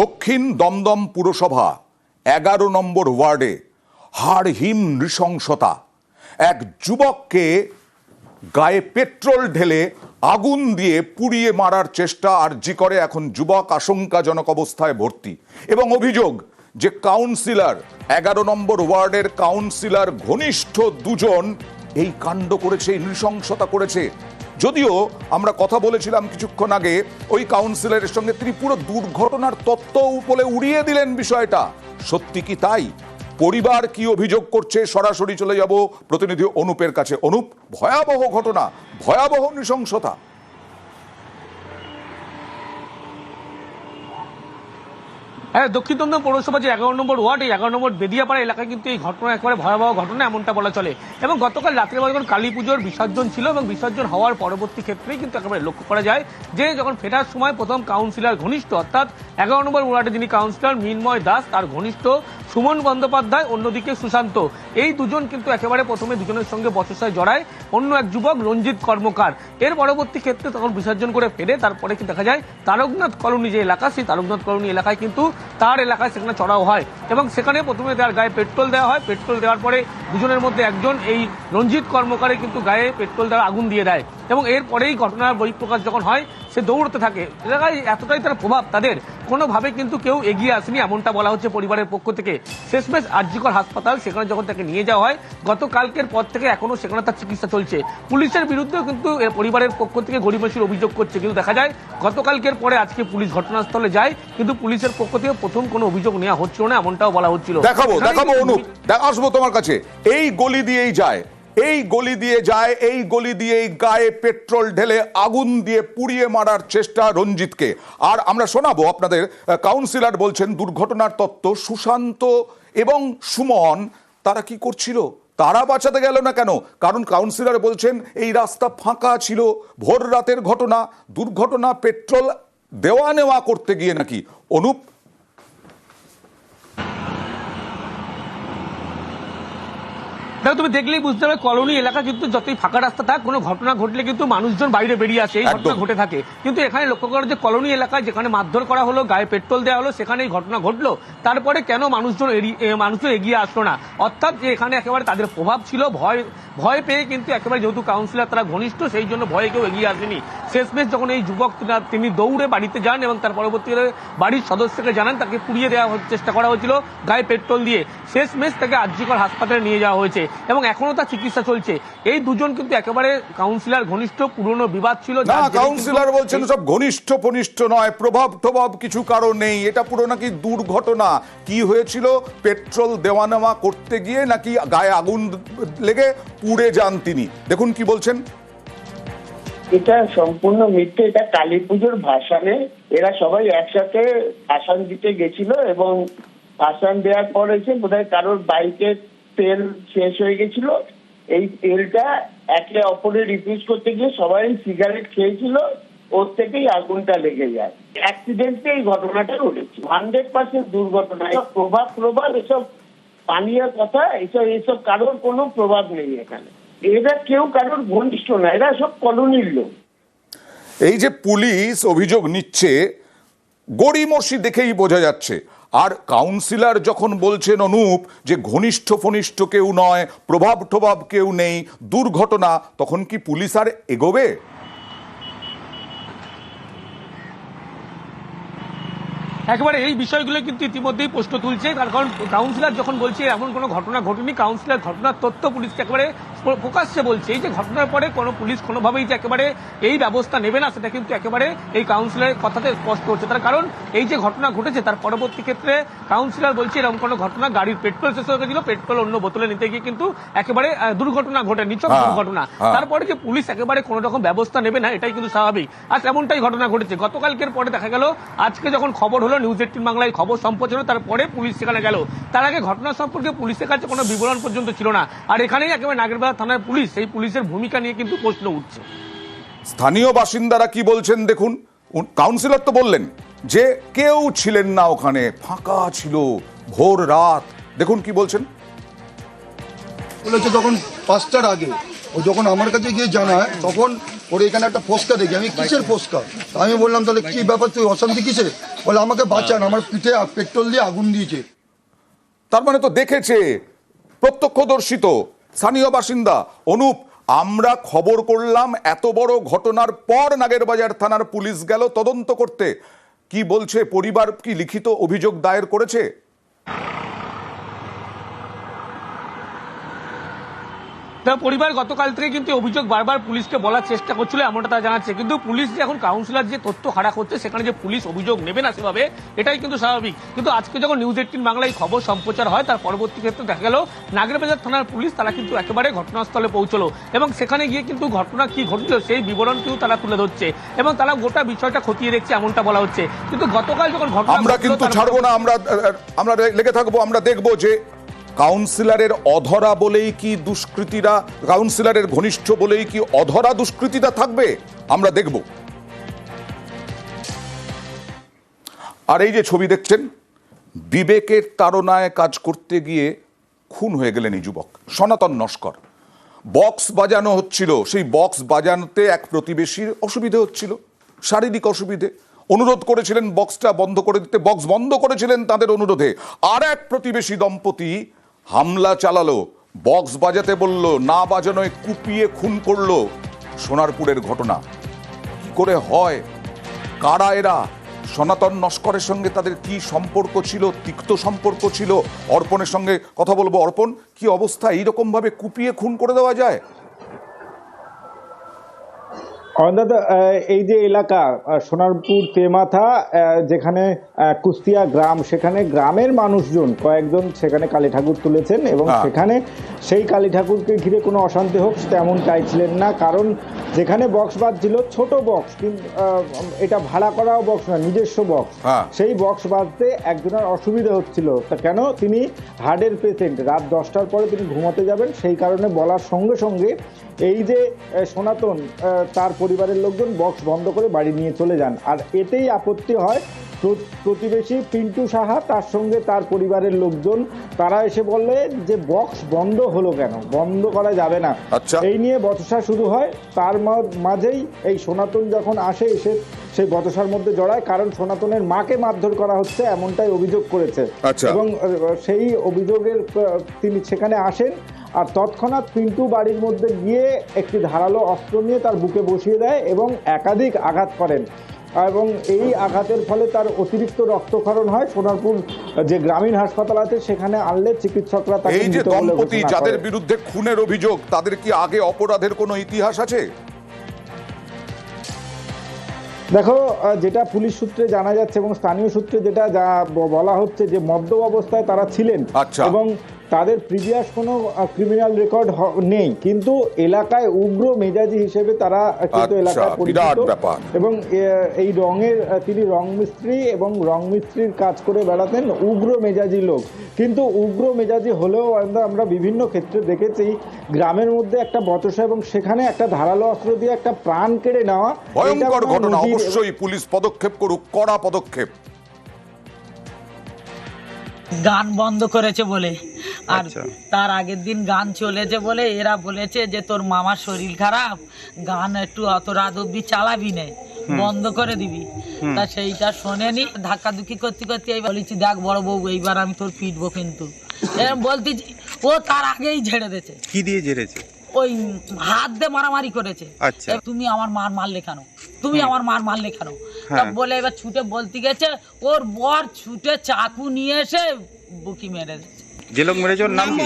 দক্ষিণ দমদম পুরসভা, এগারো নম্বর ওয়ার্ডে হাড়হিম নৃশংসতা। এক যুবককে গায়ে পেট্রোল ঢেলে আগুন দিয়ে পুড়িয়ে মারার চেষ্টা আর জি করে এখন যুবক আশঙ্কাজনক অবস্থায় ভর্তি। এবং অভিযোগ যে কাউন্সিলর, এগারো নম্বর ওয়ার্ডের কাউন্সিলর ঘনিষ্ঠ দুজন এই কাণ্ড করেছে নৃশংসতা করেছে। যদিও আমরা কথা বলেছিলাম কিছুক্ষণ আগে, ওই কাউন্সিলরের সঙ্গে তিনি পুরো দুর্ঘটনার তত্ত্ব উপলে উড়িয়ে দিলেন বিষয়টা। সত্যি কি তাই? পরিবার কি অভিযোগ করছে? সরাসরি চলে যাব। প্রতিনিধি অনুপের কাছে। অনুপ, ভয়াবহ ঘটনা, ভয়াবহ নৃশংসতা। হ্যাঁ দক্ষিণ দমদম পৌরসভা যে এগারো নম্বর ওয়ার্ড, এই এগারো নম্বর বেদিয়াপাড়া এলাকায় কিন্তু এই ঘটনা একেবারে ভয়াবহ ঘটনা, এমনটা বলা চলে। এবং গতকাল রাত্রেবেলা যখন কালী পুজোর বিসর্জন ছিল এবং বিসর্জন হওয়ার পরবর্তী ক্ষেত্রেই কিন্তু একেবারে লক্ষ্য করা যায় যে যখন ফেরার সময় প্রথম কাউন্সিলর ঘনিষ্ঠ, অর্থাৎ এগারো নম্বর ওয়ার্ডে যিনি কাউন্সিলর মিনময় দাস, তার ঘনিষ্ঠ সুমন বন্দ্যোপাধ্যায়, অন্যদিকে সুশান্ত। এই দুজন কিন্তু একেবারে প্রথমে দুজনের সঙ্গে বচসায় জড়ায়। অন্য এক যুবক, রঞ্জিত কর্মকার। এর পরবর্তী ক্ষেত্রে তখন বিসর্জন করে ফেরে তারপরে কি দেখা যায়? তারকনাথ কলোনি যে এলাকা, সেই তারকনাথ কলোনি এলাকায় কিন্তু তার এলাকায় সেখানে চড়াও হয়। এবং সেখানে প্রথমে তার গায়ে পেট্রোল দেওয়া হয়। পেট্রোল দেওয়ার পরে দুজনের মধ্যে একজন এই রঞ্জিত কর্মকারে কিন্তু গায়ে পেট্রোল দেওয়া আগুন দিয়ে দেয়। এবং এরপরেই ঘটনার বহিঃপ্রকাশ যখন হয় সে দৌড়তে থাকে। এলাকায় এতটাই তার প্রভাব তাদের কোনোভাবে কিন্তু কেউ এগিয়ে আসেনি এমনটা বলা হচ্ছে পরিবারের পক্ষ থেকে। শেষমেশ আরজিকর হাসপাতাল সেখানে যখন তাকে নিয়ে যাওয়া হয় গতকালকের পর থেকে এখনও সেখানে তার চিকিৎসা চলছে। পুলিশের বিরুদ্ধেও কিন্তু পরিবারের পক্ষ থেকে গরিবসীর অভিযোগ করছে। কিন্তু দেখা যায় গতকালকের পরে আজকে পুলিশ ঘটনাস্থলে যায় কিন্তু পুলিশের পক্ষ থেকে প্রথম কোনো অভিযোগ নেওয়া হচ্ছিল না এমনটাও বলা হচ্ছিল। দেখাবো দেখাবো অনুপ। আসব তোমার কাছে। এই গলি দিয়েই যায়। এই গলি দিয়ে যায়, এই গলি দিয়েই গায়ে পেট্রোল ঢেলে আগুন দিয়ে পুড়িয়ে মারার চেষ্টা রঞ্জিতকে। আর আমরা শোনাবো আপনাদের কাউন্সিলর বলছেন, দুর্ঘটনার তত্ত্ব সুশান্ত এবং সুমন, তারা কি করছিল? তারা বাঁচাতে গেল না কেন? কারণ কাউন্সিলর বলছেন, এই রাস্তা ফাঁকা ছিল, ভোর রাতের ঘটনা, দুর্ঘটনা, পেট্রোল দেওয়া নেওয়া করতে গিয়ে নাকি। অনুপ দেখো তুমি দেখলেই বুঝতে পারবে কলোনি এলাকা কিন্তু যতই ফাঁকা রাস্তা থাক কোনো ঘটনা ঘটলে কিন্তু মানুষজন বাইরে বেরিয়ে আসে এই ঘটনা ঘটে থাকে। কিন্তু এখানে লক্ষ্য করো যে কলোনি এলাকায় যেখানে মারধর করা হলো গায়ে পেট্রোল দেওয়া হলো সেখানে এই ঘটনা ঘটলো। তারপরে কেন মানুষজন মানুষজন এগিয়ে আসলো না? অর্থাৎ যে এখানে একেবারে তাদের প্রভাব ছিল ভয় ভয় পেয়ে কিন্তু একেবারে যেহেতু কাউন্সিলর তারা ঘনিষ্ঠ সেই জন্য ভয়ে কেউ এগিয়ে আসেনি। শেষমেশ যখন এই যুবক তিনি দৌড়ে বাড়িতে যান এবং তার পরবর্তীকালে বাড়ির সদস্যকে জানান তাকে পুড়িয়ে দেওয়া চেষ্টা করা হয়েছিল গায়ে পেট্রোল দিয়ে। শেষমেশ তাকে আর্যিকর হাসপাতালে নিয়ে যাওয়া হয়েছে এবং এখনও তার চিকিৎসা চলছে। এই দুজন কিন্তু একেবারে কাউন্সিলর ঘনিষ্ঠ পুরনো বিবাদ ছিল কাউন্সিলর বলছেন সব ঘনিষ্ঠ ফনিষ্ঠ নয় প্রভাব টভাব কিছু কারণ নেই। এটা পুরো নাকি দুর্ঘটনা। কি হয়েছিল? পেট্রোল দেওয়া নেওয়া করতে গিয়ে নাকি গায়ে আগুন লেগে পুড়ে যান তিনি। দেখুন কি বলছেন। এটা সম্পূর্ণ মিথ্যে, এটা কালী পুজোর ভাসানে। এরা সবাই একসাথে ভাসান দিতে গেছিল এবং ভাসান দেওয়ার পর এসে বোধহয় কারোর বাইকের তেল শেষ হয়ে গেছিল। এই তেলটা একে অপরের রিফিউজ করতে গিয়ে সবাই সিগারেট খেয়েছিল। ওর থেকেই আগুনটা লেগে যায়। অ্যাক্সিডেন্টে এই ঘটনাটা ঘটেছে। হান্ড্রেড পার্সেন্ট দুর্ঘটনা। প্রভাব প্রভাব এসব পানীয় কথা এসব এসব কারোর কোনো প্রভাব নেই এখানে। এরা কেউ কারোর ঘনিষ্ঠ না, এরা সব কলোনির লোক। এই যে পুলিশ অভিযোগ নিচ্ছে গড়িমসি দেখেই বোঝা যাচ্ছে। আর কাউন্সিলর যখন বলছেন অনুপ যে ঘনিষ্ঠ ফনিষ্ঠ কেউ নয়, প্রভাব টভাব কেউ নেই, দুর্ঘটনা, তখন কি পুলিশ আর এগোবে? একেবারে এই বিষয়গুলো কিন্তু ইতিমধ্যেই প্রশ্ন তুলছে। তার কারণ কাউন্সিলর যখন বলছে, এমন কোনো ঘটনা ঘটেনি। কাউন্সিলর ঘটনার তথ্য পুলিশকে একেবারে প্রকাশ্যে বলছে এই যে ঘটনার পরে কোনো পুলিশ কোনোভাবেই যে একেবারে এই ব্যবস্থা নেবে না সেটা কিন্তু একেবারে এই কাউন্সিলরের কথাতে স্পষ্ট হচ্ছে। তার কারণ এই যে ঘটনা ঘটেছে তার পরবর্তী ক্ষেত্রে কাউন্সিলর বলছে এরকম কোনো ঘটনা গাড়ির পেট্রোল শেষ হয়ে গেছিল পেট্রোল অন্য বোতলে নিতে গিয়ে কিন্তু একেবারে দুর্ঘটনা ঘটে নিচক হ্যাঁ, দুর্ঘটনা। হ্যাঁ। তারপরে যে পুলিশ একেবারে কোনো রকম ব্যবস্থা নেবে না এটাই কিন্তু স্বাভাবিক। আর এমনটাই ঘটনা ঘটেছে। গতকালকের পরে দেখা গেল আজকে যখন খবর হলো নিউজ এইটিন বাংলায় খবর সম্প্রচার তারপরে পুলিশ সেখানে গেল। তার আগে ঘটনা সম্পর্কে পুলিশের কাছে কোনো বিবরণ পর্যন্ত ছিল না। আর এখানেই একেবারে নাগেরবাজার থানার পুলিশ সেই পুলিশের ভূমিকা নিয়ে কিন্তু প্রশ্ন উঠছে। স্থানীয় বাসিন্দারা কি বলছেন দেখুন কাউন্সিলর তো বললেন যে কেউ ছিলেন না ওখানে ফাঁকা ছিল ভোর রাত। দেখুন কি বলছেন। বলেছে তখন পাঁচটার আগে ও যখন আমার কাছে গিয়ে জানায় তখন ওর এখানে একটা ফোসকা দেখি। আমি কিসের ফোসকা? আমি বললাম তাহলে কি ব্যাপার? তুই অশান্তি কিসের? বলে আমাকে বাঁচান আমার পিঠে পেট্রোল দিয়ে আগুন দিয়েছে। তার মানে তো দেখেছে প্রত্যক্ষদর্শী তো। স্থানীয় বাসিন্দা অনুপ, আমরা খবর করলাম এত বড় ঘটনার পর নাগেরবাজার থানার পুলিশ গেল তদন্ত করতে। কি বলছে? পরিবার কি লিখিত অভিযোগ দায়ের করেছে? তার পরিবার গতকাল থেকে কিন্তু অভিযোগ বারবার পুলিশকে বলার চেষ্টা করছিল এমনটা তারা জানাচ্ছে। কিন্তু পুলিশ যে এখন কাউন্সিলর যে তথ্য হারা করছে সেখানে যে পুলিশ অভিযোগ নেবে না সেভাবে এটাই কিন্তু স্বাভাবিক। কিন্তু আজকে যখন নিউজ এইটিন বাংলায় খবর সম্প্রচার হয় তার পরবর্তী ক্ষেত্রে দেখা গেল নাগরবাজার থানার পুলিশ তারা কিন্তু একেবারে ঘটনাস্থলে পৌঁছলো এবং সেখানে গিয়ে কিন্তু ঘটনা কি ঘটল সেই বিবরণ কিন্তু তারা তুলে ধরছে এবং তারা গোটা বিষয়টা খতিয়ে দেখছে এমনটা বলা হচ্ছে। কিন্তু গতকাল যখন ঘটনা আমরা কিন্তু ছাড়বো না আমরা আমরা লেগে থাকব আমরা দেখব যে কাউন্সিলরের অধরা বলেই কি দুষ্কৃতীরা, কাউন্সিলরের ঘনিষ্ঠ বলেই কি অধরা দুষ্কৃতীরা থাকবে? আমরা দেখব। আর এই যে ছবি দেখছেন, বিবেকের তাড়নায় কাজ করতে গিয়ে খুন হয়ে গেলেন এই যুবক, সনাতন নস্কর। বক্স বাজানো হচ্ছিল, সেই বক্স বাজানোতে এক প্রতিবেশীর অসুবিধে হচ্ছিল, শারীরিক অসুবিধে। অনুরোধ করেছিলেন বক্সটা বন্ধ করে দিতে, বক্স বন্ধ করেছিলেন তাদের অনুরোধে। আর এক প্রতিবেশী দম্পতি হামলা চালালো, বক্স বাজাতে বলল, না বাজানোয় কুপিয়ে খুন করল। সোনারপুরের ঘটনা। কি করে হয়? কারা এরা? সনাতন নস্করের সঙ্গে তাদের কি সম্পর্ক ছিল? তিক্ত সম্পর্ক ছিল? অর্পণের সঙ্গে কথা বলব? অর্পণ, কি অবস্থা? এইরকমভাবে কুপিয়ে খুন করে দেওয়া যায়? অন্তত এই যে এলাকা সোনারপুর তেমাথা আহ, যেখানে কুস্তিয়া গ্রাম সেখানে গ্রামের মানুষজন কয়েকজন সেখানে কালী ঠাকুর তুলেছেন এবং হ্যাঁ। সেখানে সেই কালী ঠাকুরকে ঘিরে কোনো অশান্তি হোক তেমন চাইছিলেন না। কারণ যেখানে বক্স বাজছিল ছোট বক্স কিন্তু এটা ভাড়া করাও বক্স না নিজস্ব বক্স হ্যাঁ। সেই বক্স বাজতে একজনের অসুবিধা হচ্ছিল। তা কেন? তিনি হার্টের পেশেন্ট রাত দশটার পরে তিনি ঘুমাতে যাবেন। সেই কারণে বলার সঙ্গে সঙ্গে এই যে সনাতন তার পরিবারের লোকজন বক্স বন্ধ করে বাড়ি নিয়ে চলে যান। আর এতেই আপত্তি হয় প্রতিবেশী পিন্টু সাহা তার সঙ্গে তার পরিবারের লোকজন তারা এসে বললে যে বক্স বন্ধ হলো কেন? বন্ধ করা যাবে না। আচ্ছা। এই নিয়ে বচসা শুরু হয়। তার মাঝেই এই সনাতন যখন আসে এসে সেই বচসার মধ্যে জড়ায় কারণ সনাতনের মাকে মারধর করা হচ্ছে এমনটাই অভিযোগ করেছে। আচ্ছা। এবং সেই অভিযোগের তিনি সেখানে আসেন আর তৎক্ষণাৎ পিন্টু বাড়ির মধ্যে গিয়ে একটি ধারালো অস্ত্র নিয়ে তার বুকে বসিয়ে দেয় এবং একাধিক আঘাত করেন। এবং এই আঘাতের ফলে তার অতিরিক্ত রক্তক্ষরণ হয়। সোনারপুর যে গ্রামীণ হাসপাতাল আছে সেখানে আনলে চিকিৎসকরা এই যে দম্পতি যাদের বিরুদ্ধে খুনের অভিযোগ তাদের কি আগে অপরাধের কোনো ইতিহাস আছে? দেখো যেটা পুলিশ সূত্রে জানা যাচ্ছে এবং স্থানীয় সূত্রে যেটা যা বলা হচ্ছে যে মদ্য অবস্থায় তারা ছিলেন আচ্ছা। এবং তাদের প্রিভিয়াস কোনো ক্রিমিনাল রেকর্ড নেই। কিন্তু এলাকায় উগ্র মেজাজি হিসেবে তারা কিন্তু আচ্ছা, এলাকায় পরিচিত। এবং এই রঙের তিনি রং মিস্ত্রি এবং রং মিস্ত্রির কাজ করে বেড়াতেন উগ্র মেজাজি লোক। কিন্তু উগ্র মেজাজি হলেও আমরা আমরা বিভিন্ন ক্ষেত্রে দেখেছি গ্রামের মধ্যে একটা বচসা এবং সেখানে একটা ধারালো অস্ত্র দিয়ে একটা প্রাণ কেড়ে নেওয়া ভয়ঙ্কর ঘটনা। অবশ্যই পুলিশ পদক্ষেপ করুক কড়া পদক্ষেপ। গান বন্ধ করেছে বলে। আর তার আগের দিন গান চলেছে বলে এরা বলেছে যে তোর মামার শরীর খারাপ গান একটু অত রাত অব্দি চালাবি না বন্ধ করে দিবি। তা সেইটা শোনেনি ধাক্কাধুক্কি করতে করতে এই বলেছি দেখ বড় বউ এইবার আমি তোর পিটবো কিন্তু। এরকম বলতেছি ও তার আগেই ঝেড়ে দিয়েছে। কি দিয়ে ঝেড়েছে? ওই হাত দিয়ে মারামারি করেছে। আচ্ছা। তুমি আমার মার মারলে কেন তুমি আমার মার মারলে কেন হ্যাঁ। বলে এবার ছুটে বলতে গেছে ওর বর ছুটে চাকু নিয়ে এসে বুকি মেরে দিয়েছে যে লোক মেরেছে ওর নাম কি?